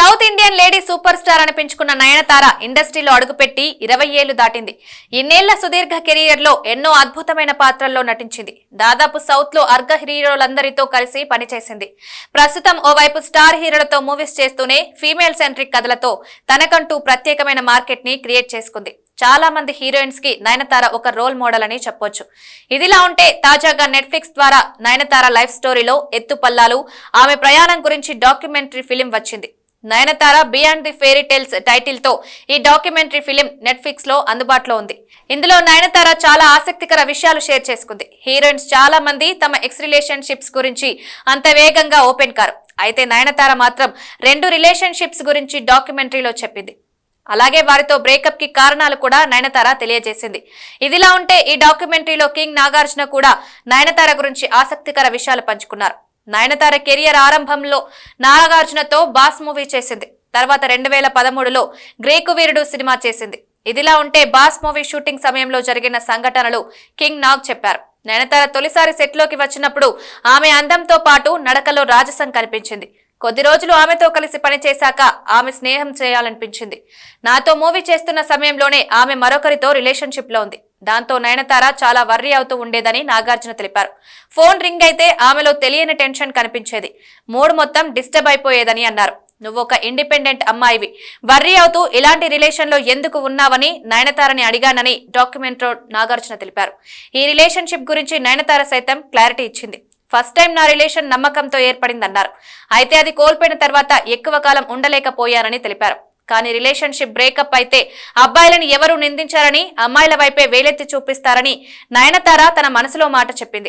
South Indian lady super star అనిపించుకున్న Nayanthara ఇండస్ట్రీలో అడుగుపెట్టి ఇరవై ఏళ్ళు దాటింది. ఇన్నేళ్ళ సుదీర్ఘ కెరియర్లో ఎన్నో అద్భుతమైన పాత్రల్లో నటించింది. దాదాపు సౌత్లో అర్ఘ హీరోలందరితో కలిసి పనిచేసింది. ప్రస్తుతం ఓవైపు స్టార్ హీరోలతో మూవీస్ చేస్తూనే ఫీమేల్ సెంట్రిక్ కథలతో తనకంటూ ప్రత్యేకమైన మార్కెట్ని క్రియేట్ చేసుకుంది. చాలా మంది హీరోయిన్స్కి నయనతార ఒక రోల్ మోడల్ అని చెప్పొచ్చు. ఇదిలా ఉంటే తాజాగా నెట్ఫ్లిక్స్ ద్వారా నయనతార లైఫ్ స్టోరీలో ఎత్తుపల్లాలు ఆమె ప్రయాణం గురించి డాక్యుమెంటరీ ఫిలిం వచ్చింది. Nayanthara beyond the fairy tales టైటిల్తో ఈ డాక్యుమెంటరీ ఫిలిం నెట్ఫ్లిక్స్లో అందుబాటులో ఉంది. ఇందులో నయనతార చాలా ఆసక్తికర విషయాలు షేర్ చేసుకుంది. హీరోయిన్స్ చాలా మంది తమ ఎక్స్ రిలేషన్షిప్స్ గురించి అంత వేగంగా ఓపెన్ కారు. అయితే నయనతార మాత్రం రెండు రిలేషన్షిప్స్ గురించి డాక్యుమెంటరీలో చెప్పింది. అలాగే వారితో బ్రేకప్కి కారణాలు కూడా నయనతార తెలియజేసింది. ఇదిలా ఉంటే ఈ డాక్యుమెంటరీలో కింగ్ నాగార్జున కూడా నయనతార గురించి ఆసక్తికర విషయాలు పంచుకున్నారు. నయనతార కెరియర్ ఆరంభంలో నాగార్జునతో బాస్ మూవీ చేసింది. తర్వాత రెండు వేల పదమూడులో గ్రేకు వీరుడు సినిమా చేసింది. ఇదిలా ఉంటే బాస్ మూవీ షూటింగ్ సమయంలో జరిగిన సంఘటనలు కింగ్ నాగ్ చెప్పారు. నయనతార తొలిసారి సెట్లోకి వచ్చినప్పుడు ఆమె అందంతో పాటు నడకలో రాజసం కనిపించింది. కొద్ది రోజులు ఆమెతో కలిసి పనిచేశాక ఆమె స్నేహం చేయాలనిపించింది. నాతో మూవీ చేస్తున్న సమయంలోనే ఆమె మరొకరితో రిలేషన్షిప్లో ఉంది. దాంతో నయనతార చాలా వర్రీ అవుతూ ఉండేదని నాగార్జున తెలిపారు. ఫోన్ రింగ్ అయితే ఆమెలో తెలియని టెన్షన్ కనిపించేది. మూడు మొత్తం డిస్టర్బ్ అయిపోయేదని అన్నారు. నువ్వు ఒక ఇండిపెండెంట్ అమ్మాయివి. వర్రీ అవుతూ ఇలాంటి రిలేషన్లో ఎందుకు ఉన్నావని నయనతారని అడిగానని డాక్యుమెంట్లో నాగార్జున తెలిపారు. ఈ రిలేషన్షిప్ గురించి నయనతార సైతం క్లారిటీ ఇచ్చింది. ఫస్ట్ టైం నా రిలేషన్ నమ్మకంతో ఏర్పడిందన్నారు. అయితే అది కోల్పోయిన తర్వాత ఎక్కువ కాలం ఉండలేకపోయానని తెలిపారు. కానీ రిలేషన్షిప్ బ్రేకప్ అయితే అబ్బాయిలను ఎవరు నిందించారని అమ్మాయిల వైపే వేలెత్తి చూపిస్తారని నయనతార తన మనసులో మాట చెప్పింది.